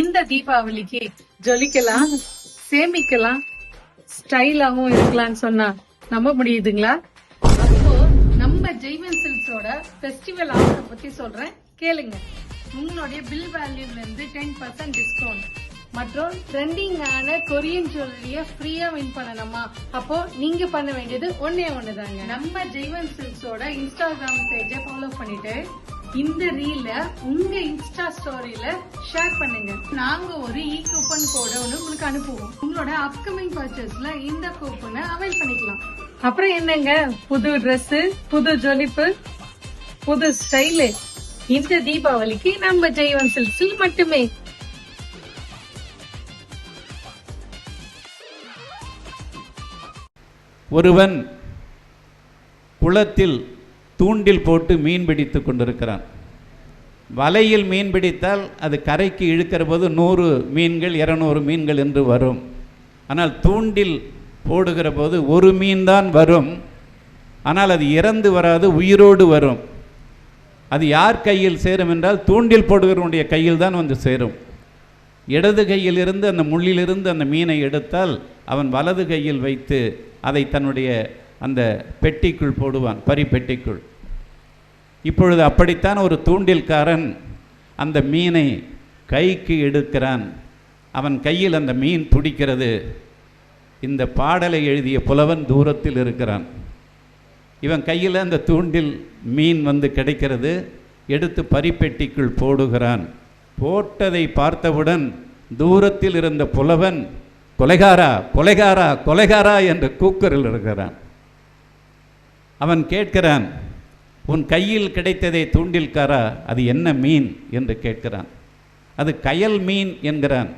இந்த தீபாவளிக்கு ஜொலிக்கலாம் சேமிக்கலாம் ஸ்டைலாவும் இருக்கலாம்னு சொன்னா நம்ப முடியுதுங்களா? அப்போ நம்ம ஜெய்வன் சில்க்ஸோட ஃபெஸ்டிவல் ஆஃபரை பத்தி சொல்றேன். கேளுங்க. உங்களுடைய பில் வேல்யூல இருந்து டென் பர்சன்ட் டிஸ்கவுண்ட் மற்றும் ட்ரெண்டிங்கான கொரியன் ஜுவல்லரிய ஃப்ரீயா வின் பண்ணணுமா? அப்போ நீங்க பண்ண வேண்டியது ஒன்னே ஒண்ணுதாங்க. நம்ம ஜெய்வன் சில்க்ஸோட இன்ஸ்டாகிராம் பேஜை ஃபாலோ பண்ணிட்டு இந்த ரீல உங்க இன்ஸ்டா ஸ்டோரியில ஷேர் பண்ணுங்க. நாங்க ஒரு இ கூப்பன் கோட ஒன்று உங்களுக்கு அனுப்புவோம். உங்களோட அப்கமிங் பர்ச்சேஸ்ல இந்த கூப்பனை அவைல் பண்ணிக்கலாம். அப்புறம் என்னங்க? புது ட்ரெஸ் புது ஜொலிப்பு புது ஸ்டைலு இந்த தீபாவளிக்கு நம்ம ஜெய்வன் சில்க்ஸில் மட்டுமே. ஒருவன் குளத்தில் தூண்டில் போட்டு மீன் பிடித்து கொண்டிருக்கிறான். வலையில் மீன் பிடித்தால் அது கரைக்கு இழுக்கிற போது நூறு மீன்கள் இரநூறு மீன்கள் என்று வரும். ஆனால் தூண்டில் போடுகிற போது ஒரு மீன் தான் வரும். ஆனால் அது இறந்து வராது உயிரோடு வரும். அது யார் கையில் சேரும் என்றால் தூண்டில் போடுகிறவனுடைய கையில் தான் வந்து சேரும். இடது கையில் இருந்து அந்த முள்ளிலிருந்து அந்த மீனை எடுத்தால் அவன் வலது கையில் வைத்து அதை தன்னுடைய அந்த பெட்டிக்குள் போடுவான் பரி பெட்டிக்குள் இப்பொழுது அப்படித்தான் ஒரு தூண்டில்காரன் அந்த மீனை கைக்கு எடுக்கிறான். அவன் கையில் அந்த மீன் பிடிக்கிறது. இந்த பாடலை எழுதிய புலவன் தூரத்தில் இருக்கிறான். இவன் கையில் அந்த தூண்டில் மீன் வந்து கிடைக்கிறது. எடுத்து பரிப்பெட்டிக்குள் போடுகிறான். போட்டதை பார்த்தவுடன் தூரத்தில் இருந்த புலவன் கொலைகாரா கொலைகாரா கொலைகாரா என்று கூக்குரல் இருக்கிறான் அவன் கேட்கிறான் உன் கையில் கிடைத்ததை தூண்டில்காரா அது என்ன மீன்? என்று கேட்கிறான். அது கயல் மீன் என்கிறான்.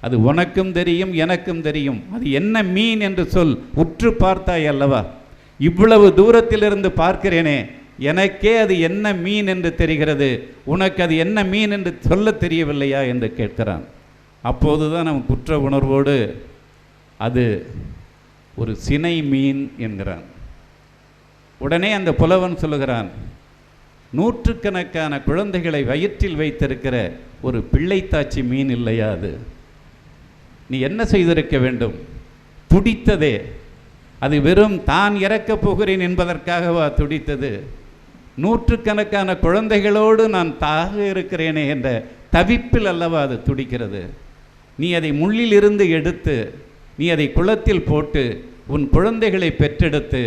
அது உனக்கும் தெரியும் எனக்கும் தெரியும். அது என்ன மீன் என்று சொல் உற்று பார்த்தாய் அல்லவா? இவ்வளவு தூரத்திலிருந்து பார்க்கிறேனே எனக்கே அது என்ன மீன் என்று தெரிகிறது? உனக்கு அது என்ன மீன் என்று சொல்ல தெரியவில்லையா? என்று கேட்கிறான். அப்போதுதான் அவன் குற்ற உணர்வோடு அது ஒரு சினை மீன் என்கிறான். உடனே அந்த புலவன் சொல்லுகிறான் நூற்றுக்கணக்கான குழந்தைகளை வயிற்றில் வைத்திருக்கிற ஒரு பிள்ளைத்தாச்சி மீன் இல்லையா அது? நீ என்ன செய்திருக்க வேண்டும்? துடித்ததே. அது வெறும் தான் இறக்கப் போகிறேன் என்பதற்காகவா துடித்தது? நூற்றுக்கணக்கான குழந்தைகளோடு நான் தாக இருக்கிறேனே என்ற தவிப்பில் அல்லவா அது துடிக்கிறது? நீ அதை முள்ளிலிருந்து எடுத்து நீ அதை குளத்தில் போட்டு உன் குழந்தைகளை பெற்றெடுத்து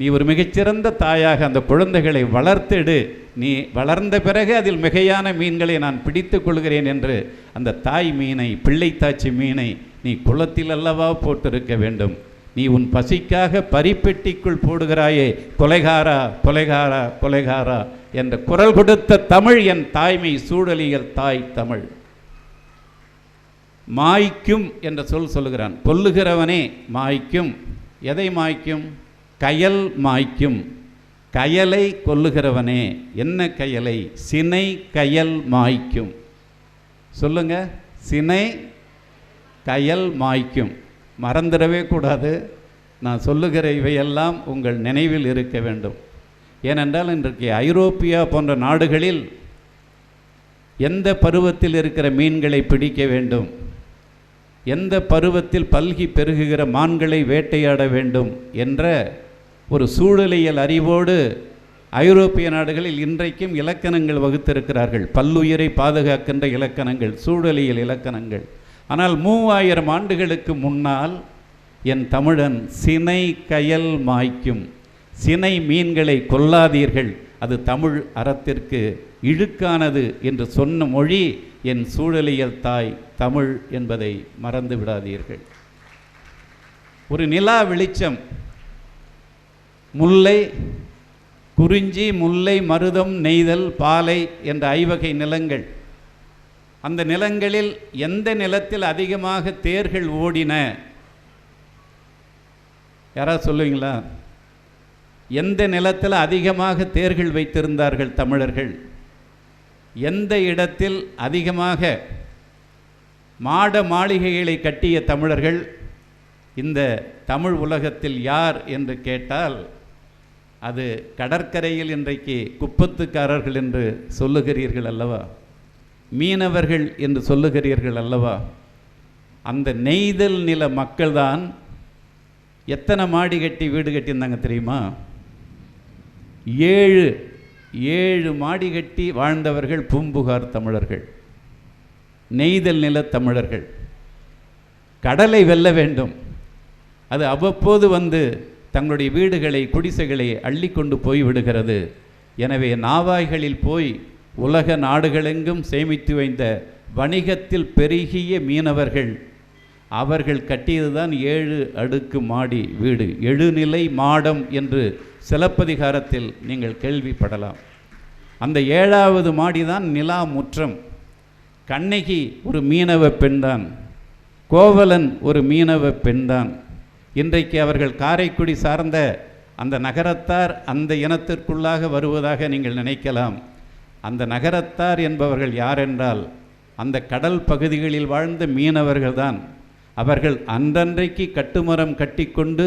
நீ ஒரு மிகச்சிறந்த தாயாக அந்த குழந்தைகளை வளர்த்தெடு. நீ வளர்ந்த பிறகு அதில் மிகையான மீன்களை நான் பிடித்துக் கொள்கிறேன் என்று அந்த தாய் மீனை பிள்ளைத்தாச்சி மீனை நீ குளத்தில் அல்லவா போட்டிருக்க வேண்டும். நீ உன் பசிக்காக பரிப்பெட்டிக்குள் போடுகிறாயே கொலைகாரா கொலைகாரா கொலைகாரா என்ற குரல் கொடுத்த தமிழ் என் தாய்மை சூழலியல் தாய் தமிழ். மாய்க்கும் என்ற சொல் சொல்லுகிறான். கொல்லுகிறவனே மாய்க்கும். எதை மாய்க்கும்? கயல் மாய்க்கும். கயலை கொல்லுகிறவனே என்ன கயலை? சினை கயல் மாய்க்கும். சொல்லுங்க சினை கயல் மாய்க்கும். மறந்துடவே கூடாது. நான் சொல்லுகிற இவையெல்லாம் உங்கள் நினைவில் இருக்க வேண்டும். ஏனென்றால் இன்றைக்கு ஐரோப்பியா போன்ற நாடுகளில் எந்த பருவத்தில் இருக்கிற மீன்களை பிடிக்க வேண்டும்? எந்த பருவத்தில் பல்கி பெருகுகிற மான்களை வேட்டையாட வேண்டும்? என்ற ஒரு சூழலியல் அறிவோடு ஐரோப்பிய நாடுகளில் இன்றைக்கும் இலக்கணங்கள் வகுத்திருக்கிறார்கள். பல்லுயிரை பாதுகாக்கின்ற இலக்கணங்கள் சூழலியல் இலக்கணங்கள். ஆனால் மூவாயிரம் ஆண்டுகளுக்கு முன்னால் என் தமிழன் சினை கயல் மாய்க்கும். சினை மீன்களை கொல்லாதீர்கள். அது தமிழ் அறத்திற்கு இழுக்கானது என்று சொன்ன மொழி என் சூழலியல் தாய் தமிழ் என்பதை மறந்து விடாதீர்கள். ஒரு நிலா வெளிச்சம் முல்லை குறிஞ்சி முல்லை மருதம் நெய்தல் பாலை என்ற ஐவகை நிலங்கள். அந்த நிலங்களில் எந்த நிலத்தில் அதிகமாக தேர்கள் ஓடின? யாராவது சொல்லுவீங்களா? எந்த நிலத்தில் அதிகமாக தேர்கள் வைத்திருந்தார்கள் தமிழர்கள்? எந்த இடத்தில் அதிகமாக மாட மாளிகைகளை கட்டிய தமிழர்கள்? இந்த தமிழ் உலகத்தில் யார் என்று கேட்டால் அது கடற்கரையில் இன்றைக்கு குப்பத்துக்காரர்கள் என்று சொல்லுகிறீர்கள் அல்லவா? மீனவர்கள் என்று சொல்லுகிறீர்கள் அல்லவா? அந்த நெய்தல் நில மக்கள்தான் எத்தனை மாடி கட்டி வீடு கட்டியிருந்தாங்க தெரியுமா? ஏழு ஏழு மாடி கட்டி வாழ்ந்தவர்கள் பூம்புகார் தமிழர்கள் நெய்தல் நில தமிழர்கள். கடலை வெல்ல வேண்டும். அது அவ்வப்போது வந்து தங்களுடைய வீடுகளை குடிசைகளை அள்ளிக்கொண்டு போய் விடுகிறது. எனவே நாவாய்களில் போய் உலக நாடுகளெங்கும் சேமித்து வைத்த வணிகத்தில் பெருகிய மீனவர்கள் அவர்கள் கட்டியதுதான் ஏழு அடுக்கு மாடி வீடு எழுநிலை மாடம் என்று சிலப்பதிகாரத்தில் நீங்கள் கேள்விப்படலாம். அந்த ஏழாவது மாடிதான் நிலா முற்றம். கண்ணகி ஒரு மீனவ பெண்தான் கோவலன் ஒரு மீனவ பெண்தான். இன்றைக்கு அவர்கள் காரைக்குடி சார்ந்த அந்த நகரத்தார் அந்த இனத்திற்குள்ளாக வருவதாக நீங்கள் நினைக்கலாம். அந்த நகரத்தார் என்பவர்கள் யாரென்றால் அந்த கடல் பகுதிகளில் வாழ்ந்த மீனவர்கள்தான். அவர்கள் அன்றன்றைக்கு கட்டுமரம் கட்டிக்கொண்டு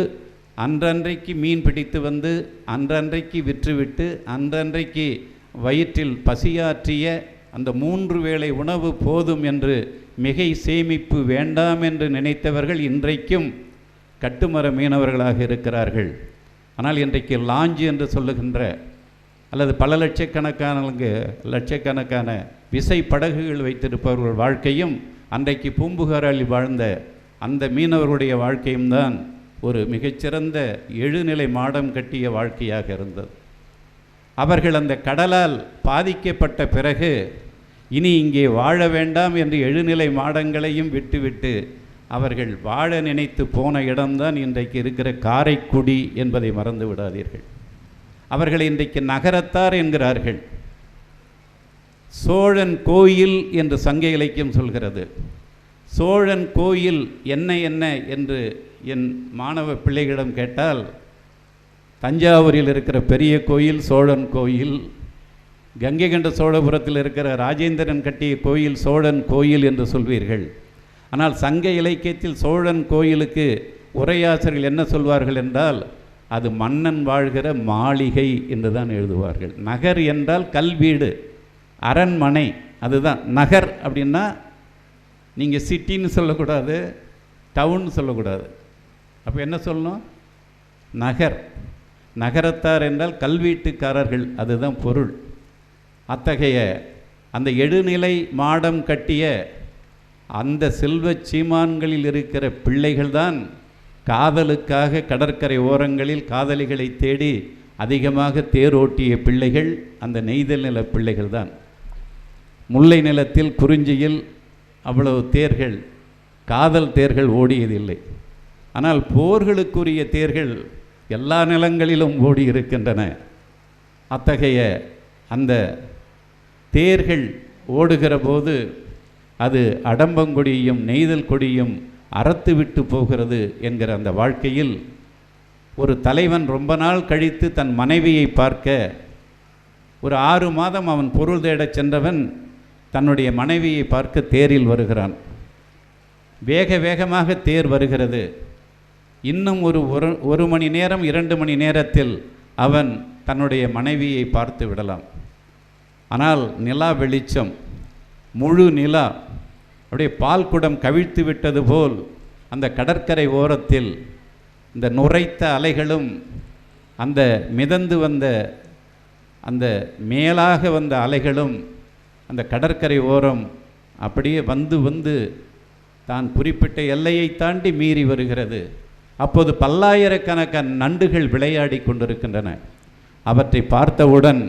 அன்றன்றைக்கு மீன் பிடித்து வந்து அன்றன்றைக்கு விற்றுவிட்டு அன்றன்றைக்கு வயிற்றில் பசியாற்றிய அந்த மூன்று வேளை உணவு போதும் என்று மிகை சேமிப்பு வேண்டாம் என்று நினைத்தவர்கள் இன்றைக்கும் கட்டுமர மீனவர்களாக இருக்கிறார்கள். ஆனால் இன்றைக்கு லாஞ்சு என்று சொல்லுகின்ற அல்லது பல லட்சக்கணக்கான லட்சக்கணக்கான விசை படகுகள் வைத்திருப்பவர்கள் வாழ்க்கையும் அன்றைக்கு பூம்புகாரில் வாழ்ந்த அந்த மீனவர்களுடைய வாழ்க்கையும் தான் ஒரு மிகச்சிறந்த எழுநிலை மாடம் கட்டிய வாழ்க்கையாக இருந்தது. அவர்கள் அந்த கடலால் பாதிக்கப்பட்ட பிறகு இனி இங்கே வாழ வேண்டாம் என்று எழுநிலை மாடங்களையும் விட்டுவிட்டு அவர்கள் வாழ நினைத்து போன இடம்தான் இன்றைக்கு இருக்கிற காரைக்குடி என்பதை மறந்து விடாதீர்கள். அவர்கள் இன்றைக்கு நகரத்தார் என்கிறார்கள். சோழன் கோயில் என்று சங்க இலக்கியம் சொல்கிறது. சோழன் கோயில் என்ன என்ன என்று என் மாணவ பிள்ளைகளிடம் கேட்டால் தஞ்சாவூரில் இருக்கிற பெரிய கோயில் சோழன் கோயில் கங்கை கண்ட சோழபுரத்தில் இருக்கிற ராஜேந்திரன் கட்டிய கோயில் சோழன் கோயில் என்று சொல்வீர்கள். ஆனால் சங்க இலக்கியத்தில் சோழன் கோயிலுக்கு உரையாசிரியர்கள் என்ன சொல்வார்கள் என்றால் அது மன்னன் வாழ்கிற மாளிகை என்று தான் எழுதுவார்கள். நகர் என்றால் கல்வீடு அரண்மனை அதுதான். நகர் அப்படின்னா நீங்கள் சிட்டின்னு சொல்லக்கூடாது டவுன் சொல்லக்கூடாது. அப்போ என்ன சொல்லணும்? நகர். நகரத்தார் என்றால் கல்வீட்டுக்காரர்கள் அதுதான் பொருள். அத்தகைய அந்த எழுநிலை மாடம் கட்டிய அந்த செல்வச் சீமான்களில் இருக்கிற பிள்ளைகள்தான் காதலுக்காக கடற்கரை ஓரங்களில் காதலிகளை தேடி அதிகமாக தேரோட்டிய பிள்ளைகள் அந்த நெய்தல் நில பிள்ளைகள் தான் முல்லை நிலத்தில் குறிஞ்சியில் அவ்வளவு தேர்கள் காதல் தேர்கள் ஓடியதில்லை. ஆனால் போர்களுக்குரிய தேர்கள் எல்லா நிலங்களிலும் ஓடி இருக்கின்றன. அத்தகைய அந்த தேர்கள் ஓடுகிற போது அது அடம்பங்கொடியும் நெய்தல் கொடியும் அறத்துவிட்டு போகிறது என்கிற அந்த வாழ்க்கையில் ஒரு தலைவன் ரொம்ப நாள் கழித்து தன் மனைவியை பார்க்க ஒரு ஆறு மாதம் அவன் பொருள் தேடச் சென்றவன் தன்னுடைய மனைவியை பார்க்க தேரில் வருகிறான். வேக வேகமாக தேர் வருகிறது. இன்னும் ஒரு ஒரு ஒரு மணி நேரம் இரண்டு மணி நேரத்தில் அவன் தன்னுடைய மனைவியை பார்த்து விடலாம். ஆனால் நிலா வெளிச்சம் முழு நிலா. அப்படியே பால் குடம் கவிழ்த்து விட்டது போல் அந்த கடற்கரை ஓரத்தில் இந்த நுரைத்த அலைகளும் அந்த மிதந்து வந்த அந்த மேலாக வந்த அலைகளும் அந்த கடற்கரை ஓரம் அப்படியே வந்து வந்து தான் குறிப்பிட்ட எல்லையை தாண்டி மீறி வருகிறது. அப்போது பல்லாயிரக்கணக்கான நண்டுகள் விளையாடி கொண்டிருக்கின்றன. அவற்றை பார்த்தவுடன்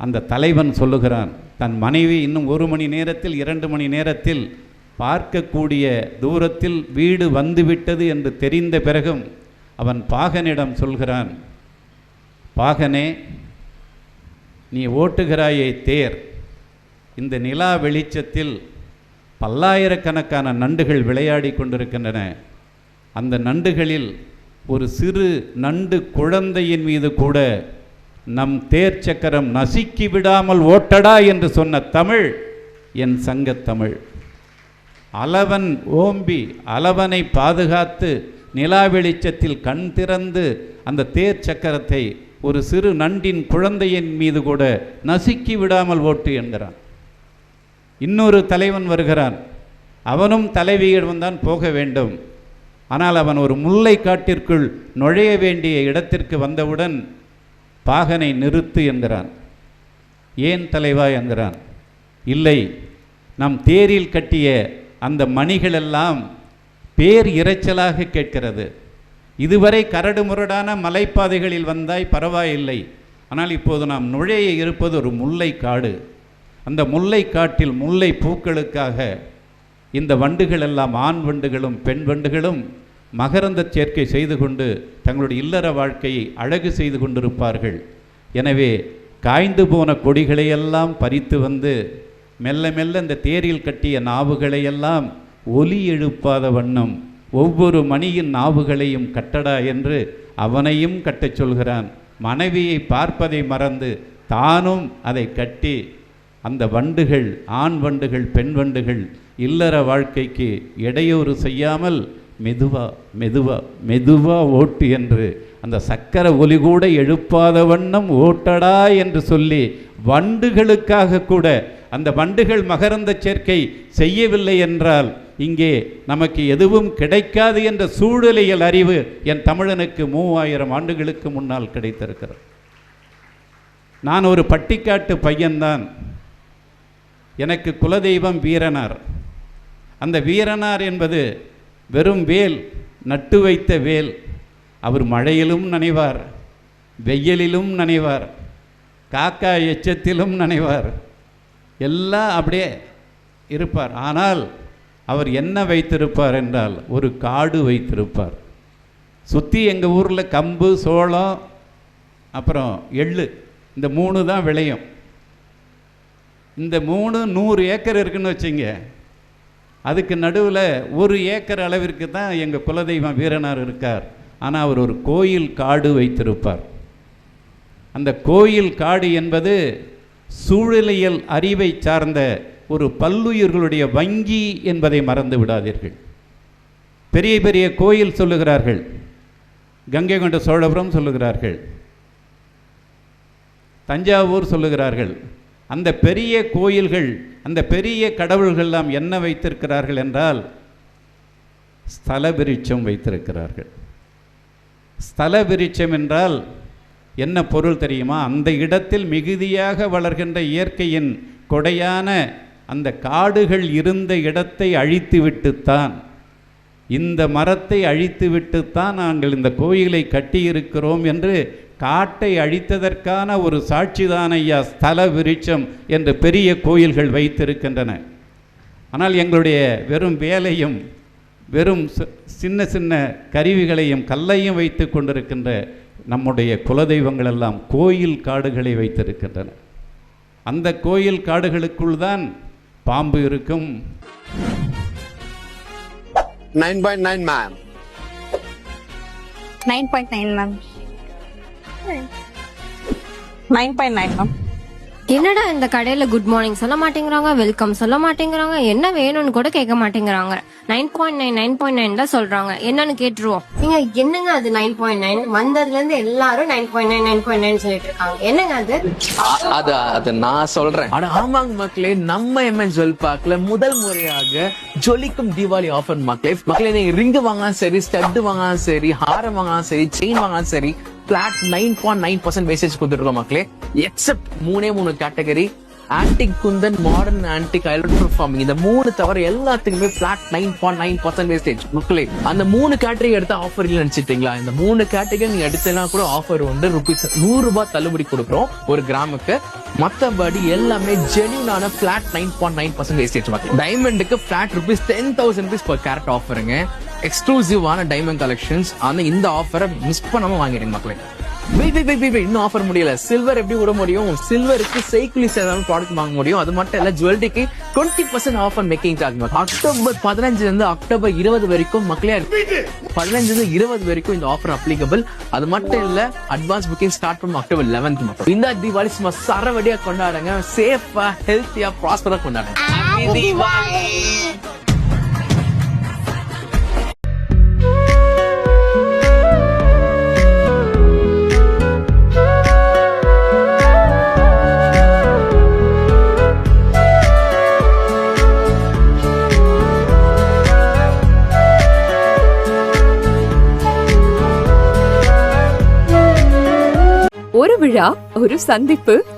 அந்த தலைவன் சொல்லுகிறான் தன் மனைவி இன்னும் ஒரு மணி நேரத்தில் இரண்டு மணி நேரத்தில் பார்க்கக்கூடிய தூரத்தில் வீடு வந்துவிட்டது என்று தெரிந்த பிறகும் அவன் பாகனிடம் சொல்கிறான் பாகனே நீ ஓட்டுகிறாயே தேர். இந்த நிலா வெளிச்சத்தில் பல்லாயிரக்கணக்கான நண்டுகள் விளையாடி கொண்டிருக்கின்றன. அந்த நண்டுகளில் ஒரு சிறு நண்டு குழந்தையின் மீது கூட நம் தேர் சக்கரம் நசுக்கி விடாமல் ஓட்டடா என்று சொன்ன தமிழ் என் சங்கத்தமிழ் அளவன் ஓம்பி அளவனை பாதுகாத்து நிலா வெளிச்சத்தில் கண் திறந்து அந்த தேர் சக்கரத்தை ஒரு சிறு நண்டின் குழந்தையின் மீது கூட நசுக்கி விடாமல் ஓட்டு என்கிறான். இன்னொரு தலைவன் வருகிறான். அவனும் தலைவியிடம் தான் போக வேண்டும். ஆனால் அவன் ஒரு முல்லை காட்டிற்குள் நுழைய வேண்டிய இடத்திற்கு வந்தவுடன் பாகனை நிறுத்து என்கிறான். ஏன் தலைவா என்கிறான்? இல்லை நம் தேரில் கட்டிய அந்த மணிகளெல்லாம் பேர் இறைச்சலாக கேட்கிறது. இதுவரை கரடு முரடான மலைப்பாதைகளில் வந்தாய் பரவாயில்லை. ஆனால் இப்போது நாம் நுழைய இருப்பது ஒரு முல்லை காடு. அந்த முல்லை காட்டில் முல்லை பூக்களுக்காக இந்த வண்டுகள் எல்லாம் ஆண் வண்டுகளும் பெண் வண்டுகளும் மகரந்த சேர்க்கை செய்து கொண்டு தங்களுடைய இல்லற வாழ்க்கையை அழகு செய்து கொண்டிருப்பார்கள். எனவே காய்ந்து போன கொடிகளையெல்லாம் பறித்து வந்து மெல்ல மெல்ல இந்த தேரில் கட்டிய நாவுகளையெல்லாம் ஒலி எழுப்பாத வண்ணம் ஒவ்வொரு மணியின் நாவுகளையும் கட்டடா என்று அவனையும் கட்டச் சொல்கிறான். மனைவியை பார்ப்பதை மறந்து தானும் அதை கட்டி அந்த வண்டுகள் ஆண் வண்டுகள் பெண் வண்டுகள் இல்லற வாழ்க்கைக்கு இடையூறு செய்யாமல் மெதுவா மெதுவா மெதுவா ஓட்டு என்று அந்த சக்கர ஒலி கூட எழுப்பாத வண்ணம் ஓட்டடா என்று சொல்லி வண்டுகளுக்காக கூட அந்த வண்டுகள் மகரந்த சேர்க்கை செய்யவில்லை என்றால் இங்கே நமக்கு எதுவும் கிடைக்காது என்ற சூழலியல் அறிவு என் தமிழனுக்கு மூவாயிரம் ஆண்டுகளுக்கு முன்னால் கிடைத்திருக்கிறது. நான் ஒரு பட்டிக்காட்டு பையன்தான். எனக்கு குலதெய்வம் வீரனார். அந்த வீரனார் என்பது வெறும் வேல் நட்டு வைத்த வேல். அவர் மழையிலும் நனைவார் வெயிலிலும் நனைவார் காக்கா எச்சத்திலும் நனைவார். எல்லாம் அப்படியே இருப்பார். ஆனால் அவர் என்ன வைத்திருப்பார் என்றால் ஒரு காடு வைத்திருப்பார். சுற்றி எங்கள் ஊரில் கம்பு சோளம் அப்புறம் எள்ளு இந்த மூணு தான் விளையும். இந்த மூணு நூறு ஏக்கர் இருக்குன்னு வச்சுங்க அதுக்கு நடுவில் ஒரு ஏக்கர் அளவிற்கு தான் எங்கள் குலதெய்வம் வீரனார் இருக்கார். ஆனால் அவர் ஒரு கோயில் காடு வைத்திருப்பார். அந்த கோயில் காடு என்பது சூழலியல் அறிவை சார்ந்த ஒரு பல்லுயிர்களுடைய வங்கி என்பதை மறந்து விடாதீர்கள். பெரிய பெரிய கோயில் சொல்லுகிறார்கள். கங்கை கொண்ட சோழபுரம் சொல்லுகிறார்கள். தஞ்சாவூர் சொல்லுகிறார்கள். அந்த பெரிய கோயில்கள் அந்த பெரிய கடவுள்கள்லாம் என்ன வைத்திருக்கிறார்கள் என்றால் ஸ்தல விருட்சம் வைத்திருக்கிறார்கள். ஸ்தல விருட்சம் என்றால் என்ன பொருள் தெரியுமா? அந்த இடத்தில் மிகுதியாக வளர்கின்ற இயற்கையின் கொடையான அந்த காடுகள் இருந்த இடத்தை அழித்துவிட்டுத்தான் இந்த மரத்தை அழித்துவிட்டுத்தான் நாங்கள் இந்த கோயிலை கட்டியிருக்கிறோம் என்று காட்டை அழித்ததற்கான ஒரு சாட்சிதான் ஐயா ஸ்தல விருட்சம் என்று பெரிய கோயில்கள் வைத்திருக்கின்றன. ஆனால் எங்களுடைய வெறும் வேலையும் வெறும் சி- சின்ன சின்ன கருவிகளையும் கல்லையும் வைத்து கொண்டிருக்கின்ற நம்முடைய குலதெய்வங்கள் எல்லாம் கோயில் காடுகளை வைத்திருக்கின்றன. அந்த கோயில் காடுகளுக்குள் தான் பாம்பு இருக்கும். 9.9 ma'am. Nine point nine ma'am nine point nine ma'am என்னடா இந்த கடையில குட் மார்னிங் சொல்ல மாட்டேங்கிறாங்க வெல்கம் சொல்ல மாட்டேங்கிறாங்க என்ன வேணும்னு கூட கேட்க மாட்டேங்கிறாங்க. Nine point nine nine point nine தான் சொல்றாங்க. என்னன்னு கேட்டுருவோம். நீங்க என்னங்க அது நைன் பாயிண்ட் நைன்? வந்ததுல இருந்து எல்லாரும் nine point nine nine point nine சொல்லிட்டு இருக்காங்க. என்னங்க அது? அது அது நான் சொல்றேன். ஆனா ஆமாங்க மக்களே நம்ம எம்என் ஜுவல் பார்க்ல முதல் முறையாக ஜொலிக்கும் தீபாவளி ஆஃபர் மக்களே. மக்களே நீங்க ரிங் வாங்கினாலும் சரி ஸ்டட் வாங்கினாலும் சரி ஹாரம் வாங்கினாலும் சரி செயின் வாங்கினாலும் சரி flat nine point nine percent wastage கொடுத்துருக்கோம் மக்களே. எக்ஸப்ட் மூணே மூணு category antique Kundan modern antique electric forming இந்த மூணு தவிர எல்லாத்துக்குமே flat nine point nine percent wastage மக்களே அந்த மூணு கேட்டரி எடுத்த ஆஃபர் இல்லை நினைச்சிட்டீங்களா? இந்த மூணு கேட்டரி நீங்க எடுத்தா கூட ஆஃபர் வந்து ருபீஸ் நூறு ரூபாய் தள்ளுபடி கொடுக்குறோம் ஒரு கிராமுக்கு. மத்தபடி எல்லாமே ஜெனியூனான flat nine point nine percent wastage மக்கள். டைமண்டுக்கு flat rupees ten thousand rupees per carat ஆஃபருங்க எக்ஸ்க்ளூசிவான டைமண்ட் கலெக்ஷன்ஸ் ஆனால் இந்த ஆஃபரை மிஸ் பண்ணாம வாங்கிடுங்க மக்களே. இன்னும் ஆஃபர் முடியல. சில்வர் எப்படி விட முடியும்? சில்வருக்கு சைக்கிளி சேதாரம் ப்ராடக்ட் வாங்க முடியும். அது மட்டும் இல்ல ஜுவல்லரிக்கு twenty percent offer making charge October பதினஞ்சுல இருந்து அக்டோபர் இருபது வரைக்கும் மக்களே பதினஞ்சுல இருந்து இருபது வரைக்கும் இந்த ஆஃபர் அப்ளிகபிள் அது மட்டும் இல்ல அட்வான்ஸ் புக்கிங் ஸ்டார்ட் பண்ண அக்டோபர் லெவன்த் மட்டும். இந்த தீபாவளி சும்மா சரவடியா கொண்டாடுங்க சேஃபா ஹெல்த்தியா ப்ராஸ்பரா கொண்டாடுங்க விழா ஒரு சந்திப்பு.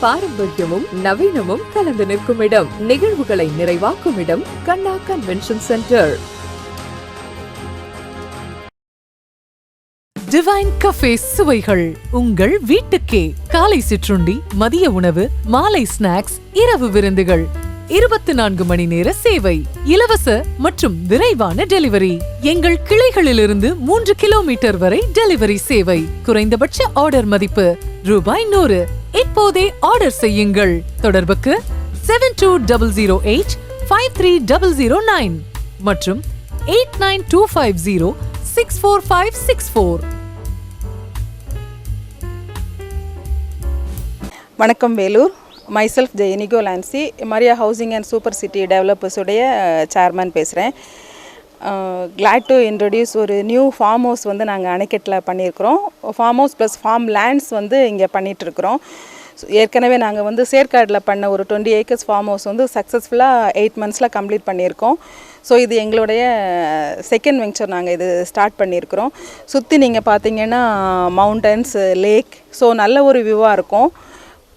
பாரம்பரியமும் நவீனமும் கலந்து நிற்கும் இடம். நிகழ்வுகளை நிறைவாக்கும் இடம் Kanna convention centre divine cafe சுவைகள் உங்கள் வீட்டுக்கே. காலை சிற்றுண்டி மதிய உணவு மாலை ஸ்நாக்ஸ் இரவு விருந்துகள். இருபத்தி நான்கு மணி நேர சேவை இலவச மற்றும் விரைவான டெலிவரி. எங்கள் கிளைகளிலிருந்து மூன்று கிலோமீட்டர் வரை டெலிவரி சேவை. குறைந்தபட்ச ஆர்டர் மதிப்பு ரூபாய் நூறு. இப்போதே ஆர்டர் செய்யுங்கள். தொடர்புக்கு seven two double zero eight five three double zero nine மற்றும் eight nine two five zero six four five six four வணக்கம் Vellore. Myself Jeyaniko Lancy. Maria housing and super city டெவலப்பர்ஸுடைய chairman பேசுகிறேன் glad to introduce ஒரு new farm house வந்து நாங்கள் அணைக்கட்டில் பண்ணியிருக்கிறோம். Farm house plus farm lands வந்து இங்கே பண்ணிகிட்ருக்குறோம் ஏற்கனவே நாங்கள் வந்து சேர்க்காடில் பண்ண ஒரு டுவெண்ட்டி ஏக்கர்ஸ் ஃபார்ம் ஹவுஸ் வந்து சக்ஸஸ்ஃபுல்லாக எயிட் மந்த்ஸில் கம்ப்ளீட் பண்ணியிருக்கோம். ஸோ இது எங்களுடைய செகண்ட் வெஞ்சர் நாங்கள் இது ஸ்டார்ட் பண்ணியிருக்கிறோம். சுற்றி நீங்கள் பார்த்தீங்கன்னா மவுண்டன்ஸ் லேக் ஸோ நல்ல ஒரு வியூவாக இருக்கும்.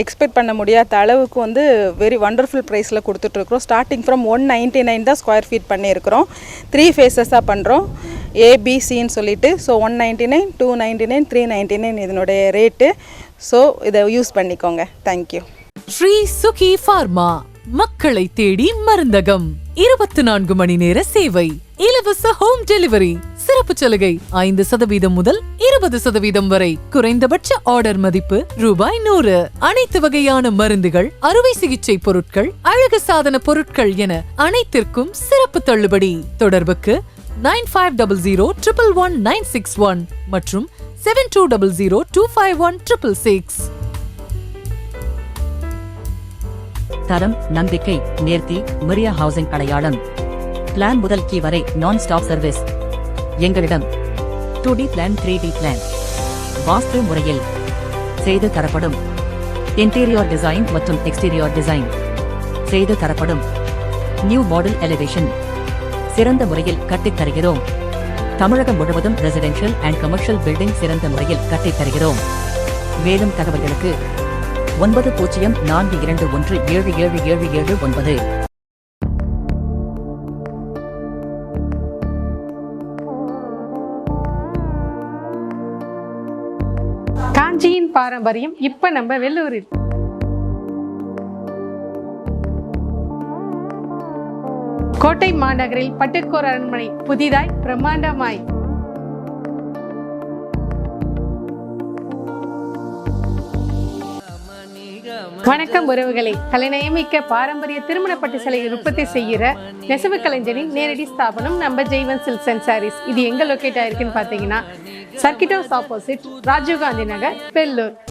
எக்ஸ்பெக்ட் பண்ண முடியாத அளவுக்கு வந்து வெரி வண்டர்ஃபுல் ப்ரைஸில் கொடுத்துட்ருக்குறோம். Starting from one ninety nine தான் ஸ்கொயர் ஃபீட் பண்ணியிருக்கிறோம். த்ரீ ஃபேஸஸாக பண்ணுறோம் ஏபிசின்னு சொல்லிட்டு so one ninety nine two ninety nine three ninety nine இதனுடைய ரேட்டு ஸோ இதை யூஸ் பண்ணிக்கோங்க. Thank you Sri Suki pharma மக்களை தேடி மருந்தகம். இருபத்தி நான்கு மணி நேர சேவை. இலவச ஹோம் டெலிவரி சிறப்பு சலுகை ஐந்து சதவீதம் முதல் இருபது சதவீதம் வரை. குறைந்தபட்ச ஆர்டர் மதிப்பு ரூபாய் நூறு. அனைத்து வகையான மருந்துகள் அறுவை சிகிச்சை பொருட்கள் அழகு சாதன பொருட்கள் என அனைத்திற்கும் சிறப்பு தள்ளுபடி. தொடர்புக்கு nine five double zero triple one nine six one மற்றும் seven two double zero two five one triple six. தரம் நம்பிக்கை நேர்த்தி மரியா ஹவுசிங் அடையாளம். பிளான் முதல் கீ வரை நான் ஸ்டாப் சர்வீஸ் எங்களிடம் two D plan three D plan Vastu முறையில் செய்து தரப்படும் இன்டீரியர் டிசைன் மற்றும் எக்ஸ்டீரியர் டிசைன் செய்து தரப்படும் நியூ மாடல் எலிவேஷன் சிறந்த முறையில் கட்டித் தருகிறோம். தமிழகம் முழுவதும் ரெசிடென்ஷியல் அண்ட் கமர்ஷியல் பில்டிங் சிறந்த முறையில் கட்டித் தருகிறோம். மேலும் தகவல்களுக்கு ஒன்பது பூஜ்ஜியம் நான்கு இரண்டு ஒன்று ஏழு ஏழு ஏழு ஏழு ஒன்பது. காஞ்சியின் பாரம்பரியம் இப்ப நம்ம வெள்ளூரில். கோட்டை மாநகரில் பட்டுக்கோர் அரண்மனை புதிதாய் பிரம்மாண்டமாய். வணக்கம் உறவுகளை. கலைநயமிக்க பாரம்பரிய திருமண பட்டு சிலையை உற்பத்தி செய்கிற நெசவு கலைஞரின் நேரடி ஸ்தாபனம் நம்ம ஜெய்வன் சில்க் அண்ட் சாரீஸ். இது எங்க லொக்கேட் ஆயிருக்குன்னு பார்த்தீங்கன்னா circuit house opposite Rajiv Gandhi Nagar Vellore